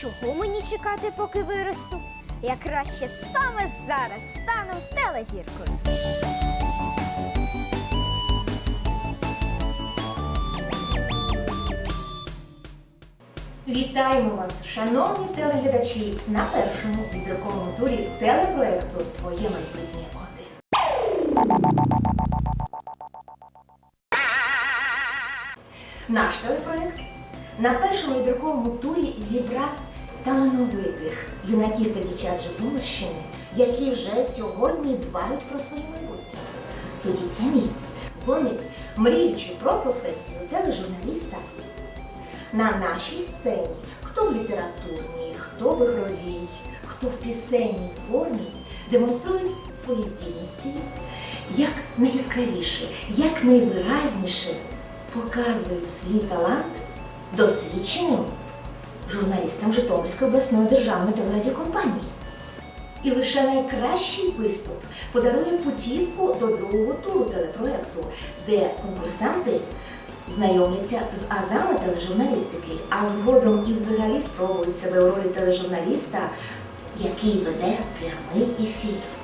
Чого мені чекати, поки виросту? Я краще саме зараз стану телезіркою. Вітаємо вас, шановні телеглядачі, на першому відроковому турі телепроекту Твоє майбутнє Наш телепроект. На першому відроковому турі зібрав талановитих юнаків та дівчат Житомирщини, які вже сьогодні дбають про своє майбутнє. Судіть самі, вони, мріючи про професію тележурналіста, на нашій сцені, хто в літературній, хто в ігровій, хто в пісенній формі, демонструють свої здібності, як найяскравіше, як найвиразніше показують свій талант досвідченим журналістам Житомирської обласної державної телерадіокомпанії. І лише найкращий виступ подарує путівку до другого туру телепроекту, де конкурсанти знайомляться з азами тележурналістики, а згодом і взагалі спробують себе у ролі тележурналіста, який веде прямий ефір.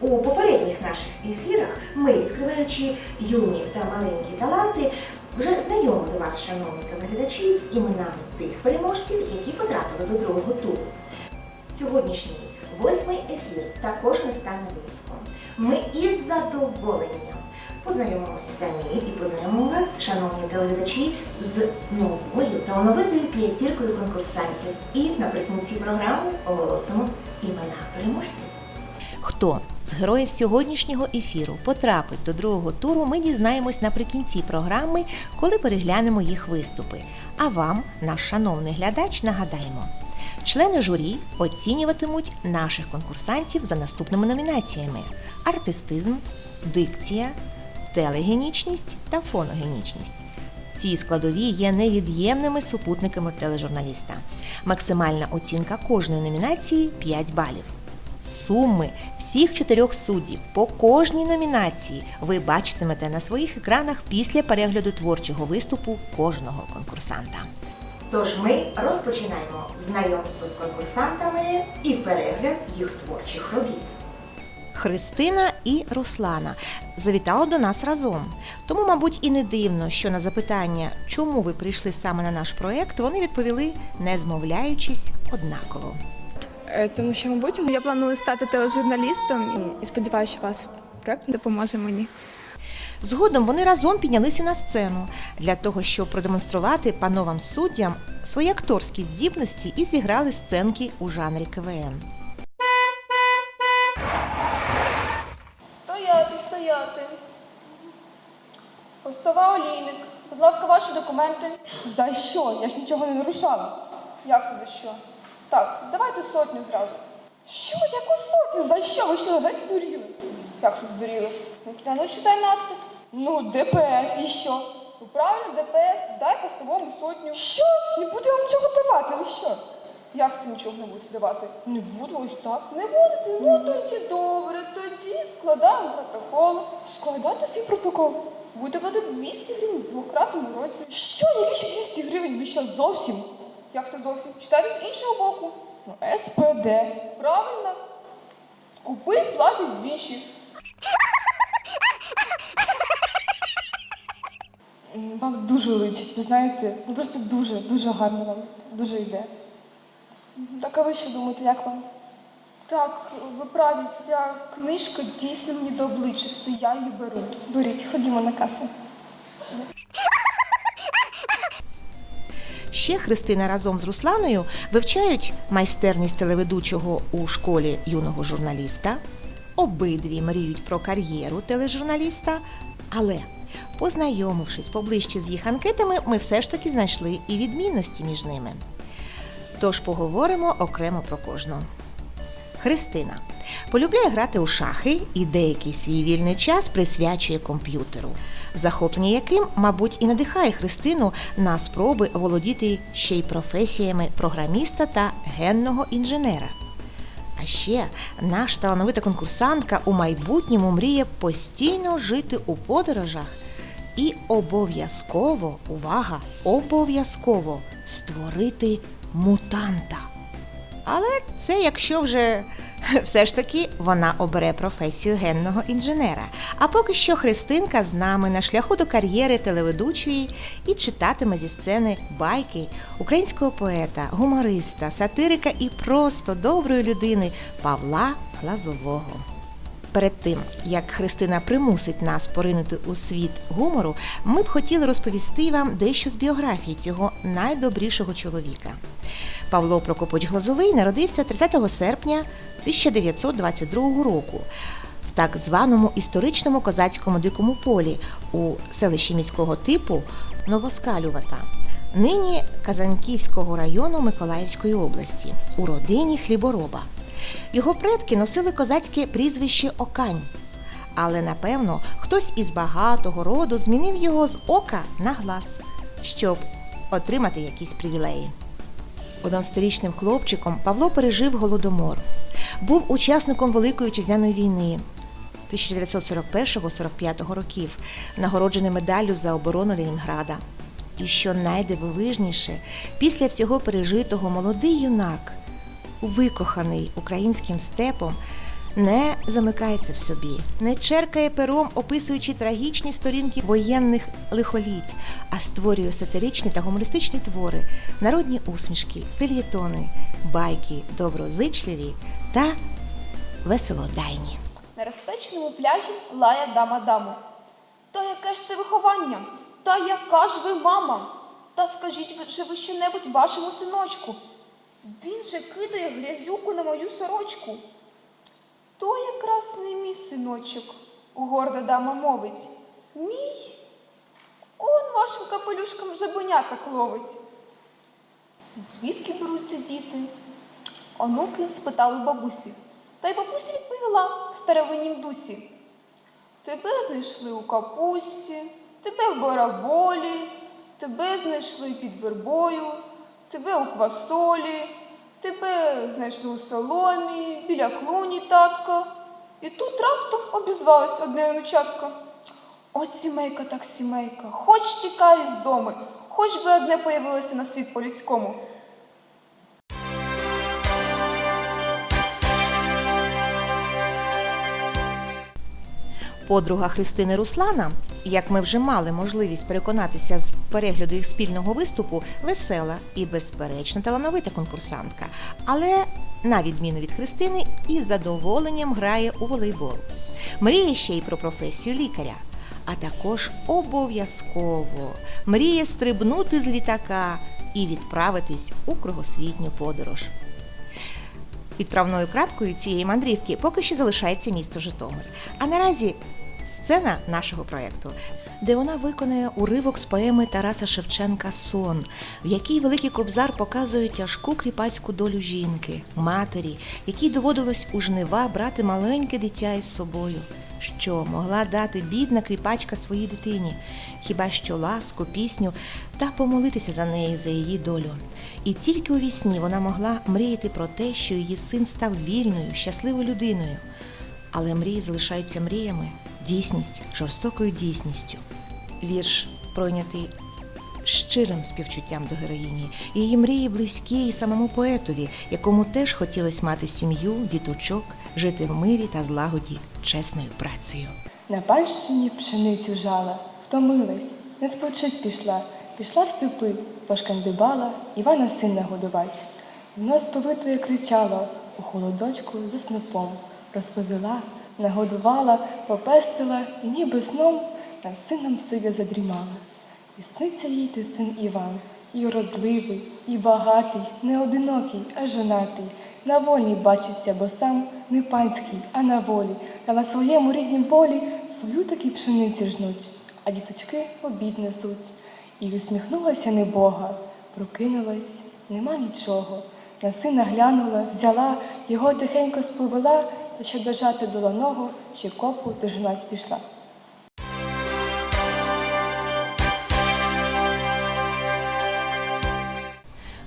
У попередніх наших ефірах ми, відкриваючи юні та маленькі таланти, вже знайомили вас, шановні телеглядачі, з іменами тих переможців, які потрапили до другого туру. Сьогоднішній восьмий ефір також не стане винятком. Ми із задоволенням познайомимося самі і познайомимо вас, шановні телеглядачі, з новою талановитою п'ятіркою конкурсантів. І наприкінці програми оголосимо імена переможців. Хто з героїв сьогоднішнього ефіру потрапить до другого туру, ми дізнаємось наприкінці програми, коли переглянемо їх виступи. А вам, наш шановний глядач, нагадаємо. Члени журі оцінюватимуть наших конкурсантів за наступними номінаціями: артистизм, дикція, телегенічність та фоногенічність. Ці складові є невід'ємними супутниками тележурналіста. Максимальна оцінка кожної номінації 5 балів. Суми всіх чотирьох суддів по кожній номінації ви бачитимете на своїх екранах після перегляду творчого виступу кожного конкурсанта. Тож ми розпочинаємо знайомство з конкурсантами і перегляд їх творчих робіт. Христина і Руслана завітали до нас разом. Тому, мабуть, і не дивно, що на запитання, чому ви прийшли саме на наш проєкт, вони відповіли, не змовляючись, однаково. Е, Тому що, мабуть, я планую стати тележурналістом і сподіваюся, що ваш проект допоможе мені. Згодом вони разом піднялися на сцену для того, щоб продемонструвати пановам суддям свої акторські здібності і зіграли сценки у жанрі КВН. Стояти, стояти. Постава олійник. Будь ласка, ваші документи. За що? Я ж нічого не нарушала. Як це за що? Так, давайте сотню зразу. Що? Яку сотню? За що? Ви що, геть здуріли? Як це здуріли? Ну, та ну читай надпис. Ну, ДПС, і що? Ну, правильно, ДПС, дай постовому сотню. Що? Не буду вам нічого давати, ви що? Як це нічого не будете давати? Не буду, ось так. Не будете? Ну тоді добре, тоді складаємо протокол. Складати свій протокол. Будете платити 200 гривень в двократному розмірі. Що? Ще 200 гривень? Ви що зовсім? Як це зовсім? Читайте з іншого боку. Ну, СПД. Правильно? Скупий платить двічі. Вам дуже личить, ви знаєте, ну просто дуже, дуже гарно вам, дуже йде. Так, а ви що думаєте, як вам? Так, ви праві, ця книжка дійсно мені до обличчя, все я її беру. Беріть, ходімо на касу. Ще Христина разом з Русланою вивчають майстерність телеведучого у школі юного журналіста. Обидві мріють про кар'єру тележурналіста, але Познайомившись поближче з їх анкетами, ми все ж таки знайшли і відмінності між ними. Тож поговоримо окремо про кожну. Христина полюбляє грати у шахи і деякий свій вільний час присвячує комп'ютеру, захоплення яким, мабуть, і надихає Христину на спроби володіти ще й професіями програміста та генного інженера. А ще наша талановита конкурсантка у майбутньому мріє постійно жити у подорожах і обов'язково, увага, обов'язково створити мутанта. Але це якщо вже все ж таки вона обере професію генного інженера. А поки що Христинка з нами на шляху до кар'єри телеведучої і читатиме зі сцени байки українського поета, гумориста, сатирика і просто доброї людини Павла Глазового. Перед тим, як Христина примусить нас поринути у світ гумору, ми б хотіли розповісти вам дещо з біографії цього найдобрішого чоловіка. Павло Прокопович Глазовий народився 30 серпня 1922 року в так званому історичному козацькому дикому полі у селищі міського типу Новоскалювата, нині Казанківського району Миколаївської області, у родині хлібороба. Його предки носили козацьке прізвище Окань. Але напевно хтось із багатого роду змінив його з ока на глаз, щоб отримати якісь привілеї. 11-річним хлопчиком Павло пережив голодомор, був учасником Великої вітчизняної війни 1941-45 років, нагороджений медаллю за оборону Ленінграда. І що найдивовижніше, після всього пережитого молодий юнак, викоханий українським степом, не замикається в собі, не черкає пером, описуючи трагічні сторінки воєнних лихоліть, а створює сатиричні та гумористичні твори, народні усмішки, фельєтони, байки, доброзичливі та веселодайні. На розпеченому пляжі лає дама даму. Та яке ж це виховання? Та яка ж ви мама? Та скажіть же ви що-небудь вашому синочку. Він же кидає грязюку на мою сорочку. То якраз не мій синочок, горда дама мовить. Мій? Он вашим капелюшком жабеняток ловить. Звідки беруться діти? Онуки спитали бабусі. Та й бабуся відповіла в старовиннім дусі. Тебе знайшли у капусті, тебе в бараболі, тебе знайшли під вербою, тебе у квасолі, тебе знайшли у соломі, біля клуні татка. І тут раптом обізвалась одне онучатка. От сімейка так сімейка, хоч тікай з дому, хоч би одне появилося на світ по-людському. Подруга Христини Руслана, як ми вже мали можливість переконатися з перегляду їх спільного виступу, весела і безперечно талановита конкурсантка, але на відміну від Христини, із задоволенням грає у волейбол. Мріє ще й про професію лікаря, а також обов'язково мріє стрибнути з літака і відправитись у кругосвітню подорож. Відправною крапкою цієї мандрівки поки що залишається місто Житомир. А наразі сцена нашого проєкту, де вона виконує уривок з поеми Тараса Шевченка Сон, в якій Великий Кобзар показує тяжку кріпацьку долю жінки, матері, якій доводилось у жнива брати маленьке дитя із собою. Що могла дати бідна кріпачка своїй дитині, хіба що ласку, пісню та помолитися за неї, за її долю. І тільки у вісні вона могла мріяти про те, що її син став вільною, щасливою людиною. Але мрії залишаються мріями, дійсність жорстокою дійсністю. Вірш пройнятий щирим співчуттям до героїні. Її мрії близькі і самому поетові, якому теж хотілося мати сім'ю, діточок, жити в мирі та злагоді чесною працею. На панщині пшеницю жала, втомилась, не спочить пішла, пішла в степи, пошкандибала, Івана сина годувач. Вона сповитою кричала, у холодочку за снопом, розповіла, нагодувала, попестила, і ніби сном над сином сидя задрімала. І сниться їй ти син Іван, і родливий, і багатий, не одинокий, а женатий. На вольні бачиться, бо сам не панський, а на волі, та на своєму ріднім полі свою таки пшениці жнуть. а діточки обід несуть. І усміхнулася небога, прокинулась, нема нічого. На сина глянула, взяла, його тихенько сповела, та щоб бежати до ланого, ще копу дожинать пішла.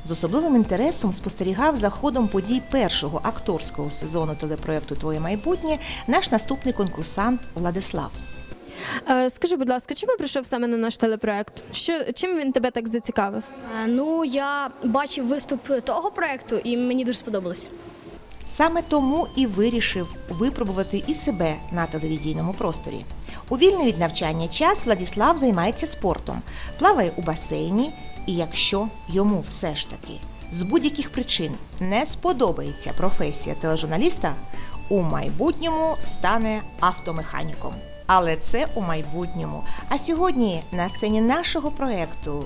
З особливим інтересом спостерігав за ходом подій першого акторського сезону телепроекту Твоє майбутнє наш наступний конкурсант Владислав. Е, Скажи, будь ласка, чому прийшов саме на наш телепроект? Що чим він тебе так зацікавив? Ну, я бачив виступ того проекту, і мені дуже сподобалось. Саме тому і вирішив випробувати і себе на телевізійному просторі. У вільний від навчання час Владислав займається спортом, плаває у басейні, і якщо йому все ж таки з будь-яких причин не сподобається професія тележурналіста, у майбутньому стане автомеханіком. Але це у майбутньому. А сьогодні на сцені нашого проекту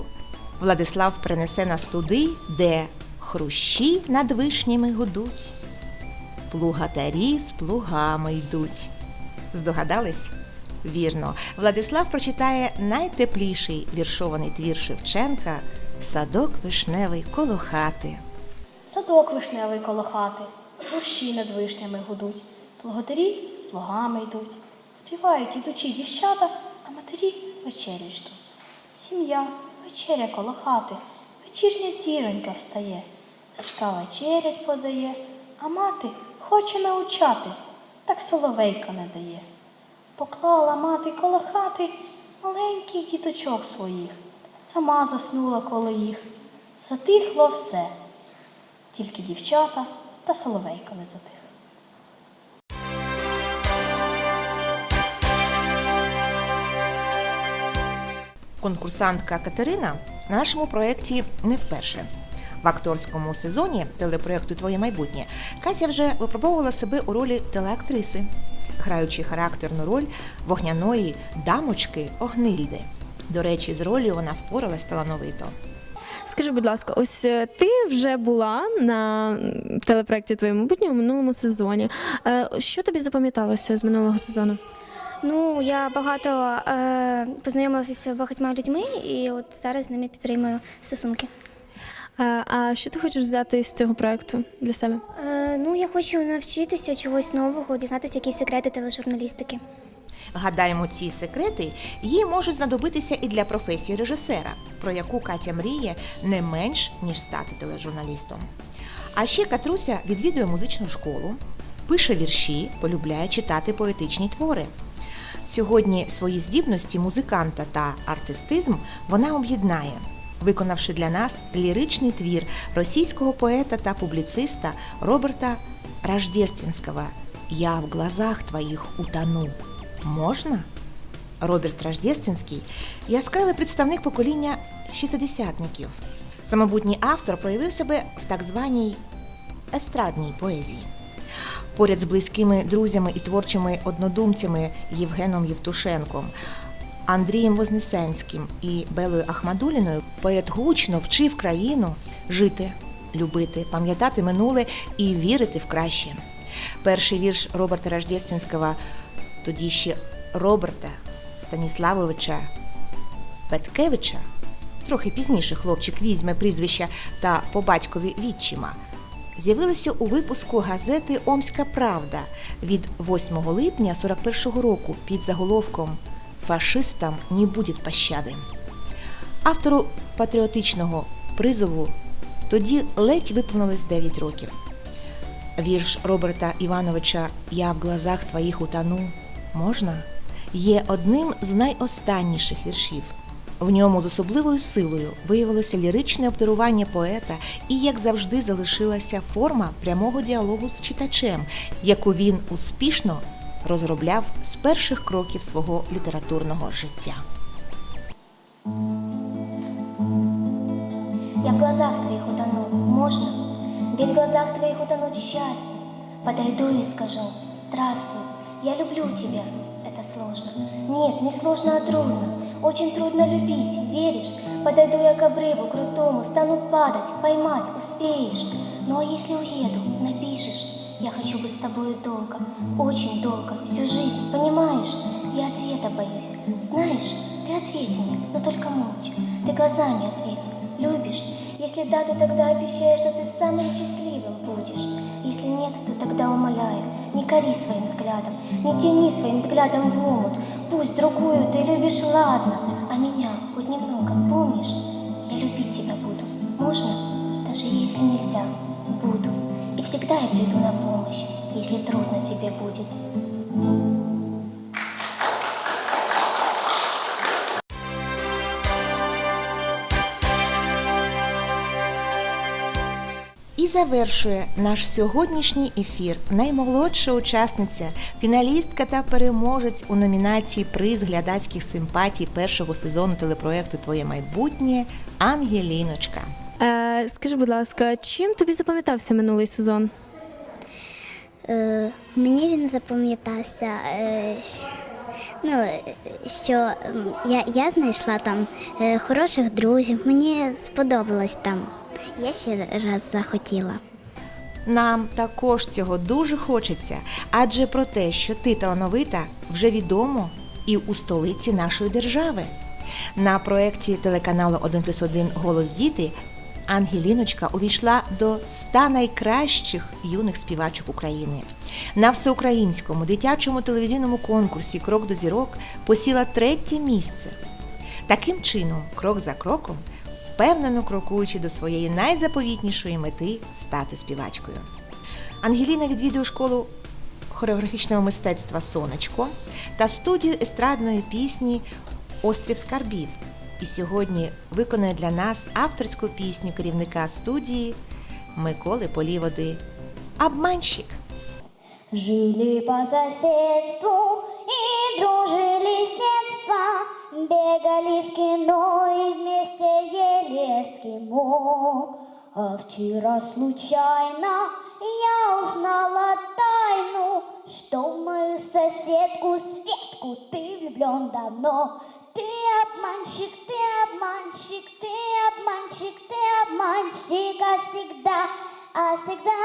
Владислав принесе нас туди, де хрущі над вишнями гудуть. Плугатарі з плугами йдуть. Здогадались? Вірно, Владислав прочитає найтепліший віршований твір Шевченка Садок вишневий коло хати. Садок вишневий коло хати, хрущі над вишнями гудуть, плуготарі з плугами йдуть. Співають ідучі дівчата, а матері вечерю ждуть. Сім'я, вечеря коло хати, вечірня зіронька встає. Дочка вечерять подає, а мати хоче научати, так соловейка не дає. Поклала мати коло хати маленьких діточок своїх, сама заснула коло їх. Затихло все, тільки дівчата та соловейка не затих. Конкурсантка Катерина на нашому проєкті не вперше. В акторському сезоні телепроєкту Твоє майбутнє Катя вже випробовувала себе у ролі телеактриси, граючи характерну роль вогняної дамочки Огнильди. До речі, з ролью вона впоралась талановито. Скажи, будь ласка, ось е, ти вже була на м, телепроекті Твоє майбутнє у минулому сезоні. Е, Що тобі запам'яталося з минулого сезону? Ну, я багато е, познайомилася з багатьма людьми, і от зараз з ними підтримую стосунки. А що ти хочеш взяти з цього проекту для себе? Е, ну, я хочу навчитися чогось нового, дізнатися якісь секрети тележурналістики. Гадаємо, ці секрети їй можуть знадобитися і для професії режисера, про яку Катя мріє не менш ніж стати тележурналістом. А ще Катруся відвідує музичну школу, пише вірші, полюбляє читати поетичні твори. Сьогодні свої здібності музиканта та артистизм вона об'єднає, виконавши для нас ліричний твір російського поета та публіциста Роберта Рождественського «Я в глазах твоїх утону». Можна? Роберт Рождественський – яскравий представник покоління шістдесятників. Самобутній автор проявив себе в так званій естрадній поезії. Поряд з близькими друзями і творчими однодумцями Євгеном Євтушенком, Андрієм Вознесенським і Белою Ахмадуліною поет гучно вчив країну жити, любити, пам'ятати минуле і вірити в краще. Перший вірш Роберта Рождественського, тоді ще Роберта Станіславовича Петкевича, трохи пізніше хлопчик візьме прізвища та по батькові відчима, з'явилися у випуску газети Омська Правда від 8 липня 41-го року під заголовком Фашистам не буде пощади. Автору патріотичного призову тоді ледь виповнилось 9 років. Вірш Роберта Івановича Я в глазах твоїх утону можна є одним з найостанніших віршів. В ньому з особливою силою виявилося ліричне обдарування поета і, як завжди, залишилася форма прямого діалогу з читачем, яку він успішно розробляв з перших кроків свого літературного життя. Я в глазах твоих утону, можно? Ведь в глазах твоих утонуть счастье. Подойду и скажу, здравствуй, я люблю тебя. Это сложно. Нет, не сложно, а трудно. Очень трудно любить, веришь? Подойду я к обрыву крутому, стану падать, поймать успеешь. Ну а если уеду, напишешь. Я хочу быть с тобой долго, очень долго, всю жизнь, понимаешь? Я ответа боюсь. Знаешь, ты ответь мне, но только молча. Ты глазами ответь, любишь? Если да, то тогда обещаю, что ты самым счастливым будешь. Если нет, то тогда умоляю, не кори своим взглядом, не тяни своим взглядом в омут. Пусть другую ты любишь, ладно, а меня хоть немного помнишь? Я любить тебя буду. Можно? Всегда я приду на помощь, если трудно тебе будет. І завершує наш сьогоднішній ефір наймолодша учасниця, фіналістка та переможець у номінації Приз глядацьких симпатій першого сезону телепроекту Твоє майбутнє Ангеліночка. Скажи, будь ласка, чим тобі запам'ятався минулий сезон? Е, мені він запам'ятався, е, ну, що я, я знайшла там е, хороших друзів, мені сподобалось там. Я ще раз захотіла. Нам також цього дуже хочеться, адже про те, що ти талановита, вже відомо і у столиці нашої держави. На проєкті телеканалу 1 плюс 1 Голос діти Ангеліночка увійшла до 100 найкращих юних співачок України. На всеукраїнському дитячому телевізійному конкурсі Крок до зірок посіла третє місце. Таким чином, крок за кроком, впевнено крокуючи до своєї найзаповітнішої мети стати співачкою. Ангеліна відвідує школу хореографічного мистецтва Сонечко та студію естрадної пісні Острів скарбів. І сьогодні виконає для нас авторську пісню керівника студії Миколи Поліводи Обманщик. Жили по соседству и дружили с детства, Бегали в кино и вместе ели эскимо. А вчера случайно я узнала тайну, Что в мою соседку Светку ты влюблен давно. Ты обманщик, ты обманщик, ты обманщик, ты обманщик, а всегда, а всегда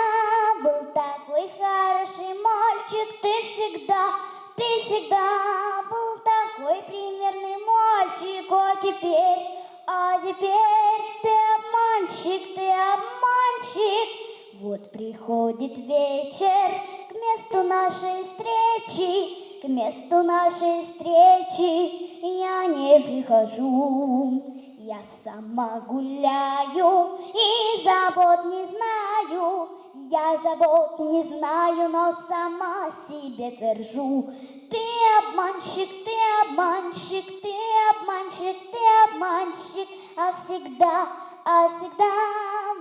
был такой хороший мальчик, ты всегда, ты всегда был такой примерный мальчик, а теперь, а теперь ты обманщик, ты обманщик. Вот приходит вечер к месту нашей встречи, к месту нашей встречи я не прихожу. Я сама гуляю и забот не знаю, я забот не знаю, но сама себе твержу. Ты обманщик, ты обманщик, ты обманщик, ты обманщик, а всегда, а всегда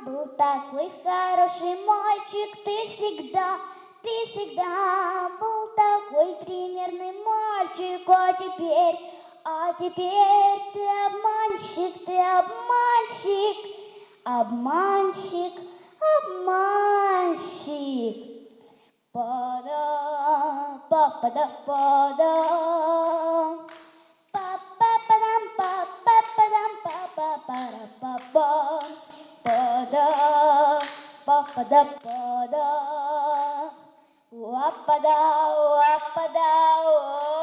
был такой хороший мальчик, ты всегда, ты всегда был такой примерный мальчик, а теперь, а теперь ты обманщик, ты обманщик, обманщик, обманщик. Пада, па-па-да, пада. Па-па-па-дам, па-па-па-дам, па-па-пара-па-па. Пада, па-па-да, пада. Уапада, уапада, о-а-а.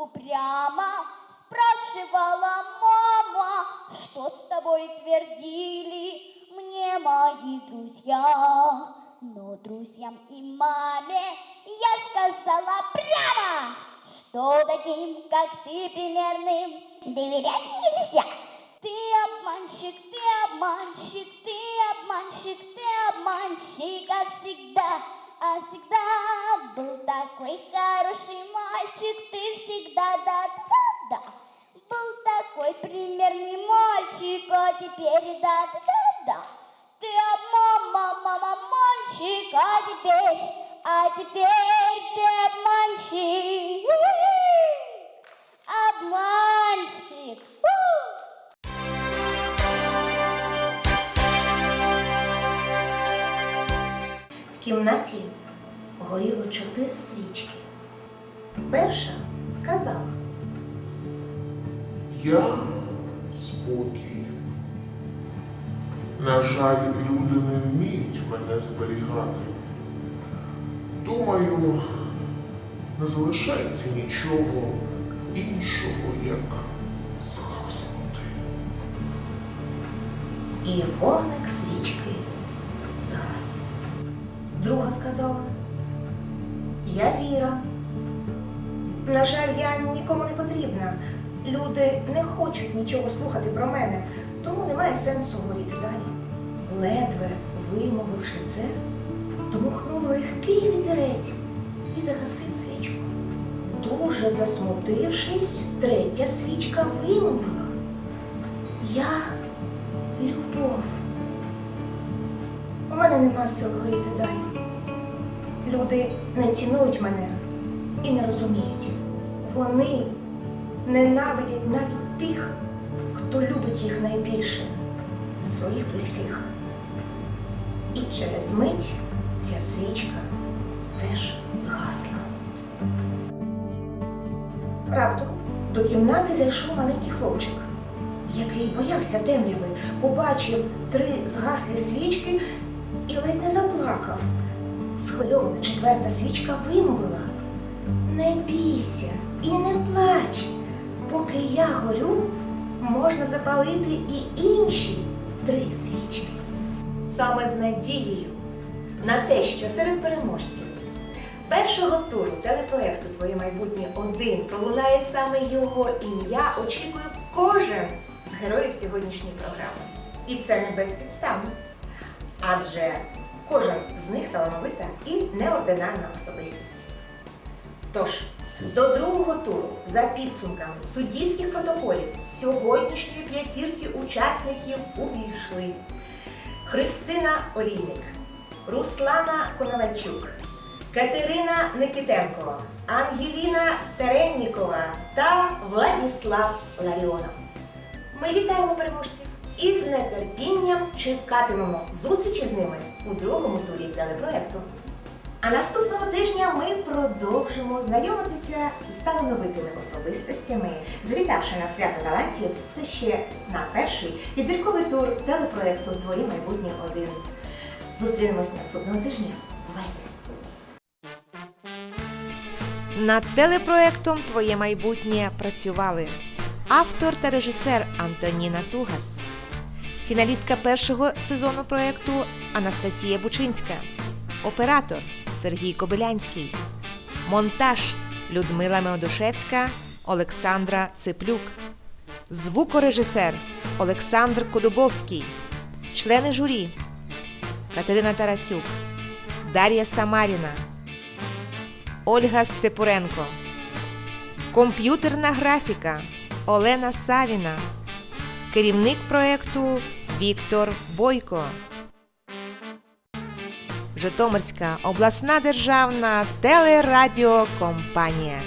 Упрямо спрашивала мама, что с тобой твердили мне мои друзья. Но друзьям и маме я сказала прямо, что таким, как ты, примерным, доверять нельзя. Ты обманщик, ты обманщик, ты обманщик, ты обманщик, а всегда, а всегда был такой хороший мальчик, ты всегда да-да-да. Был такой примерный мальчик, а теперь да-да-да. Ты обман, мама, мальчик, а теперь, а теперь ты обманщик. Обманщик. Кімнаті горіло чотири свічки. Перша сказала. Я спокій. На жаль, люди не вміють мене зберігати. Думаю, не залишається нічого іншого, як згаснути. І вогник свічки. Друга сказала. Я Віра. На жаль, я нікому не потрібна. Люди не хочуть нічого слухати про мене, тому немає сенсу горіти далі. Ледве вимовивши це, дмухнув легкий вітерець і загасив свічку. Дуже засмутившись, третя свічка вимовила. Я любов. У мене нема сил горіти далі. Люди не цінують мене і не розуміють. Вони ненавидять навіть тих, хто любить їх найбільше своїх близьких. І через мить ця свічка теж згасла. Раптом до кімнати зайшов маленький хлопчик, який боявся темряви, побачив три згаслі свічки і ледь не заплакав. Схвильована четверта свічка вимовила: Не бійся і не плач, поки я горю, можна запалити і інші три свічки. Саме з надією на те, що серед переможців першого туру телепроекту Твоє майбутнє один пролунає саме його ім'я, очікує кожен з героїв сьогоднішньої програми. І це не безпідставно. Адже кожен з них талановита і неординарна особистість. Тож, до другого туру за підсумками суддівських протоколів сьогоднішньої п'ятірки учасників увійшли Христина Олійник, Руслана Коновальчук, Катерина Никитенко, Ангеліна Тереннікова та Владіслав Ларіонов. Ми вітаємо переможців і з нетерпінням чекатимемо зустрічі з ними у другому турі телепроекту. А наступного тижня ми продовжимо знайомитися з талановитими особистостями, завітавши на свято талантів все ще на перший відбірковий тур телепроекту Твоє майбутнє один. Зустрінемось наступного тижня. Бувайте! Над телепроектом Твоє майбутнє працювали автор та режисер Антоніна Тугас, фіналістка першого сезону проекту Анастасія Бучинська, оператор Сергій Кобилянський, монтаж Людмила Меодушевська, Олександра Циплюк, звукорежисер Олександр Кодубовський, члени журі Катерина Тарасюк, Дар'я Самаріна. Ольга Степуренко. Комп'ютерна графіка Олена Савіна. Керівник проекту Віктор Бойко. Житомирська обласна державна телерадіокомпанія.